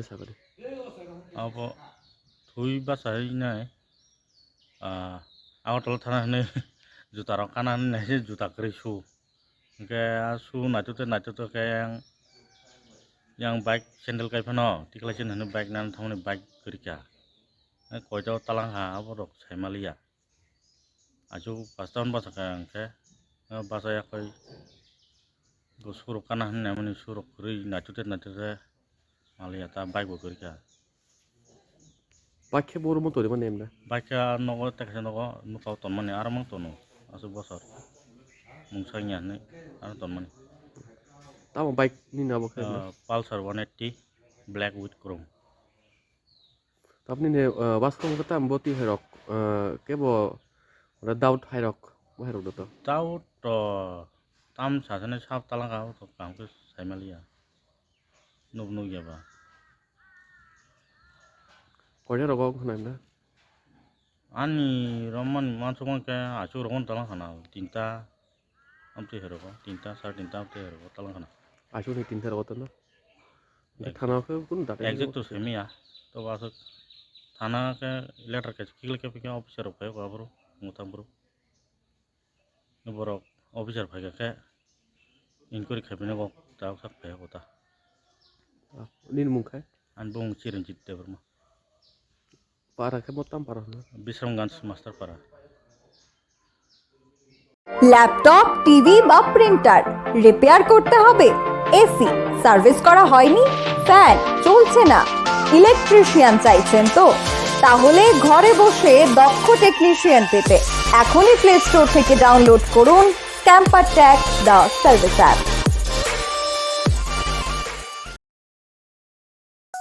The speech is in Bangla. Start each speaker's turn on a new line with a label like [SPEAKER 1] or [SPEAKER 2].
[SPEAKER 1] যে
[SPEAKER 2] চাকরি আপ থুই বা চাই নাই আগতলা থানাখানে জোতাৰ কানান নাহে জোতাকৰি চু এনেকৈ চু নাইটোতে নাইটোতে ইয়াং বাইক চেন্ডেল কাইফান টিকলাই চেন্ডেল বাইক নানা থামনি বাইক গরিকা কয়টাও তালাং হা বরক সাইমালিয়া আজু পাঁচটাউন বাসাকা আংকে বাসায় কই সুরক কানা হন এমনি সুরক করি নাচুতে নাচুতে malia ta bike bo krika
[SPEAKER 1] পাখে বড় মতো মানে এমনা
[SPEAKER 2] Baca nogo teksa nogo nukau ton mani aramang tonu asu bosor mungsanya ni ara ton mani
[SPEAKER 1] তাও বাইক নি না বকে
[SPEAKER 2] Uh, Pulsar 180 black with chrome
[SPEAKER 1] আপনি নে বাস কম কথা বতি হাইরক কেব ওরা দাউট হাইরক হাইরক দত
[SPEAKER 2] tau to tam sasane sap talang kau to kam ke saimalia nuk nuk ya ba
[SPEAKER 1] কয়টা রক না এমনা
[SPEAKER 2] ani roman mansumang ke asu roman talang kana tinta amte hero ko tinta sar tinta amte hero ko talang kana
[SPEAKER 1] আসো নি তিনটা রকত না থানাকে কোন দাঁড়ে
[SPEAKER 2] exact to semi ya to basu thana ke letter ke kikle ke pike officer of ko abro mutam bro boro officer phage ke inquiry khabine ko ta sak phe ko ta
[SPEAKER 1] Neil মুখায়
[SPEAKER 2] an bung chiranjit de burma
[SPEAKER 1] পারা কে মতাম পারা না
[SPEAKER 2] বিশ্রামগঞ্জ মাস্টার পাড়া।
[SPEAKER 3] ল্যাপটপ টিভি বা প্রিন্টার রিপেয়ার করতে হবে। এসি সার্ভিস করা হয়নি ফ্যান চলছে না। ইলেকট্রিশিয়ান চাইছেন তো। তাহলে ঘরে বসে দক্ষ টেকনিশিয়ান পেতে। এখনই প্লে স্টোর থেকে ডাউনলোড করুন camper tag the service app